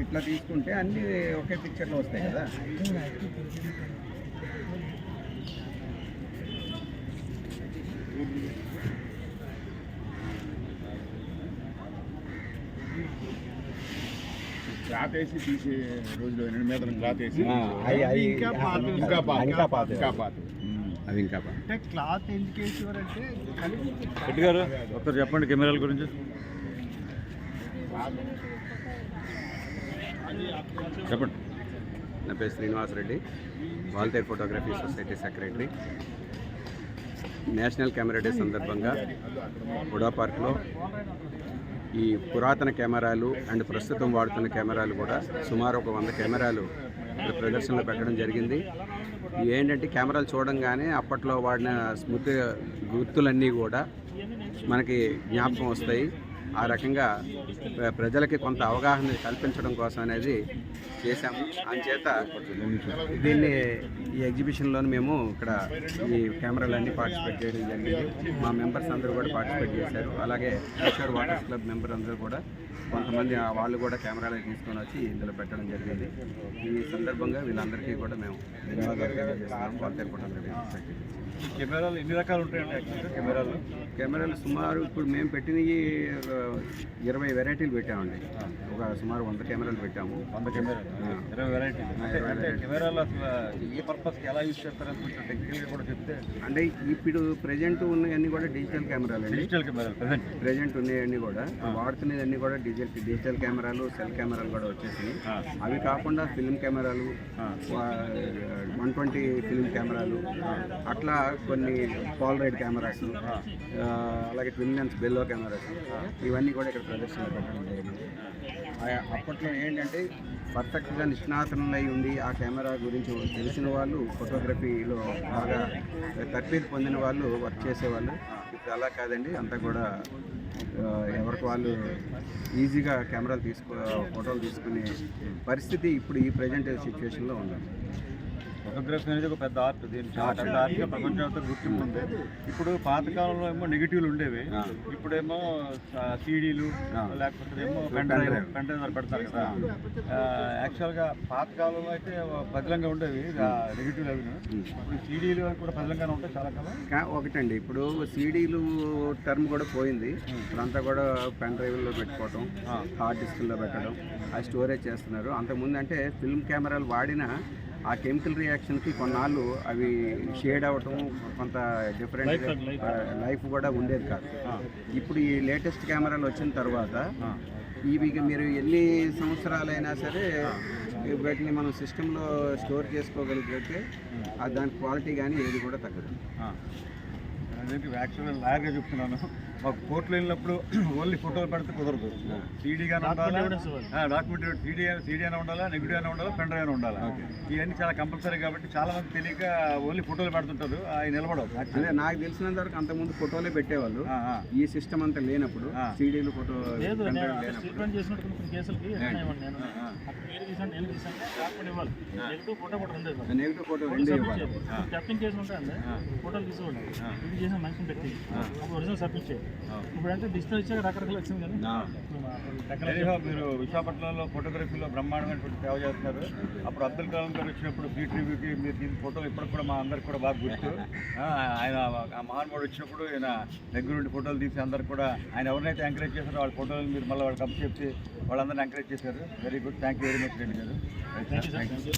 ఇట్లా తీసుకుంటే అన్ని ఒకే పిక్చర్లో వస్తాయి కదా. క్లాత్ వేసి తీసే రోజులు రెండు మీద క్లాత్ వేసి అయి- ఇంకా పాత ఇంకా పాత ఇంకా పాత. ఇంకా పాత అవి ఇంకా బా- అంటే క్లాత్ ఎందుకు వేసేవారంటే రెడ్డి గారు ఒకసారి చెప్పండి కెమెరాల గురించి. చెప్పండి. నా పేరు Srinivas Reddy Waltair photography society secretary national camera day సందర్భంగా హుడా పార్క్లో ఈ పురాతన కెమెరాలు అండ్ ప్రస్తుతం వాడుతున్న కెమెరాలు కూడా సుమారు ఒక వంద కెమెరాలు ఇక్కడ ప్రదర్శనలో పెట్టడం జరిగింది. ఏంటంటే కెమెరాలు చూడంగానే అప్పట్లో వాడిన స్మృతి గుర్తులన్నీ కూడా మనకి జ్ఞాపకం వస్తాయి. ఆ రకంగా ప్ర- ప్రజలకి కొంత అవగాహన కల్పించడం కోసం అనేది చేశాము. అంచేత దీన్ని ఈ ఎగ్జిబిషన్లో మేము ఇక్కడ ఈ కెమెరాలన్నీ పార్టిసిపేట్ చేయడం జరిగింది. మా మెంబర్స్ అందరూ కూడా పార్టిసిపేట్ చేశారు. అలాగే కిషోర్ వాటర్స్ క్లబ్ మెంబర్ అందరూ కూడా కొంతమంది వాళ్ళు కూడా కెమెరాలు తీసుకొని వచ్చి ఇందులో పెట్టడం జరిగింది. ఈ సందర్భంగా వీళ్ళందరికీ కూడా మేము ధన్యవాదాలు వాళ్ళ కెమెరాలు ఎన్ని రకాలు ఉంటాయండి కెమెరాలు? కెమెరాలు సుమారు ఇప్పుడు మేము పెట్టినవి ఇరవై వెరైటీలు పెట్టామండి. ఒక సుమారు వంద కెమెరాలు పెట్టాము. వంద కెమెరాలు. ఇరవై అంటే ఇరవై అంటే varieties. కెమెరాలు అసలు ఏ పర్పస్కి ఎలా యూజ్ టెక్నికల్గా కూడా చెప్తే. అంటే ఇప్పుడు ప్రజెంట్ ఉన్నవన్నీ కూడా డిజిటల్ కెమెరాలు అండి. డిజిటల్ కెమెరాలు ప్రజెంట్ ప్రజెంట్ ఉన్నవన్నీ కూడా వాడుతున్నవన్నీ కూడా డిజిటల్ డిజిటల్ కెమెరాలు సెల్ కెమెరాలు కూడా వచ్చేసినాయి. అవి కాకుండా ఫిల్మ్ కెమెరాలు వన్ ట్వంటీ ఫిల్మ్ కెమెరాలు అట్లా కొన్ని పాలరైడ్ కెమెరాస్ అలాగే ట్విన్ లెన్స్ బెల్లో కెమెరాస్. ఇవన్నీ కూడా ఇక్కడ ప్రదర్శనలు పెట్టడం జరిగింది. అప్పట్లో ఏంటంటే పర్ఫెక్ట్గా నిష్ణాతనై ఉంది ఆ కెమెరా గురించి తెలిసిన వాళ్ళు ఫోటోగ్రఫీలో బాగా తర్ఫీదు పొందిన వాళ్ళు వర్క్ చేసేవాళ్ళు. ఇప్పుడు అలా కాదండి అంతా కూడా ఎవరికి వాళ్ళు ఈజీగా కెమెరాలు తీసుకో ఫోటోలు తీసుకునే పరిస్థితి ఇప్పుడు ఈ ప్రజెంట్ సిచ్యువేషన్లో ఉంది ఫోటోగ్రఫీ అనేది ఒక పెద్ద ఆర్ట్ చాలా పెద్ద ఆర్ట్గా ప్రపంచంతో గుర్తింపు ఉంది ఇప్పుడు పాతకాలంలో ఏమో నెగిటివ్లు ఉండేవి. ఇప్పుడేమో సీడీలు. లేకపోతే ఏమో pen drive drive. Pen drive పెడతారు కదా. యాక్చువల్గా పాతకాలంలో అయితే పదిలంగా ఉండేవి నెగిటివ్లు అవి ఇప్పుడు సీడీలు కూడా పదిలంగానే ఉంటాయి చాలా కాలం. కా- ఒకటండి. ఇప్పుడు సీడీలు టర్మ్ కూడా పోయింది. ఇప్పుడంతా కూడా పెన్ డ్రైవ్లో పెట్టుకోవటం హార్డ్ డిస్క్లో పెట్టడం అది స్టోరేజ్ చేస్తున్నారు. అంతకుముందు అంటే ఫిల్మ్ కెమెరాలు వాడిన ఆ కెమికల్ రియాక్షన్కి కొన్నాళ్ళు అవి షేడ్ అవ్వటం కొంత డిఫరెంట్ లైఫ్ కూడా ఉండేది కాదు. ఇప్పుడు ఈ లేటెస్ట్ కెమెరాలు వచ్చిన తర్వాత ఇవి మీరు ఎన్ని సంవత్సరాలైనా సరే వీటిని మనం సిస్టంలో స్టోర్ చేసుకోగలిగితే దాని క్వాలిటీ కానీ ఏది కూడా తగ్గదు. యాక్చువల్గా లాయర్గా చెప్తున్నాను. మాకు కోర్టులో వెళ్ళినప్పుడు ఓన్లీ ఫోటోలు పెడితే కుదరదు. సీడీగా ఉండాలా? డాక్యుమెంట్ సీడీ సీడీ అయినా ఉండాలా? నెగిటివ్ అయినా ఉండాలా? పెన్ డ్రైవ్ అయినా ఉండాలా? ఇవన్నీ చాలా కంపల్సరీ కాబట్టి చాలా మంది తెలియక ఓన్లీ ఫోటోలు పెడుతుంటారు. అవి నిలబడవు. అదే నాకు తెలిసినంత వరకు అంతకుముందు ఫోటోలే పెట్టేవాళ్ళు. ఈ సిస్టమ్ అంతా లేనప్పుడు ఆ. సీడీలు ఫోటో నెగిటివ్ ఫోటో రెండు ఇవ్వాలి. ఫోటోలు తీసుకోండి ఇది చేసిన మనిషిని పెట్టి. అప్పుడు ఒరిజినల్ సబ్మిట్ చేయాలి. ఇప్పుడు అంటే డిజిటల్ ఇచ్చాక రకరకాల వచ్చింది మీరు విశాఖపట్నంలో ఫోటోగ్రఫీలో బ్రహ్మాండమైనటువంటి సేవ చేస్తున్నారు. అప్పుడు అబ్దుల్ కలాం గారు వచ్చినప్పుడు బీట్ రివ్యూకి మీరు దీని ఫోటోలు ఇప్పటికి కూడా మా అందరికి కూడా బాగా గుర్తు. ఆయన ఆ మహానుభావుడు వచ్చినప్పుడు ఆయన దగ్గర నుండి ఫోటోలు తీసి అందరికి కూడా ఆయన ఎవరినైతే ఎంకరేజ్ చేశారో వాళ్ళ ఫోటోలు మీరు మళ్ళీ వాళ్ళకి అప్ చెప్పి వాళ్ళందరినీ ఎంకరేజ్ చేశారు. Very good thank you very much Reddy గారు. Thank you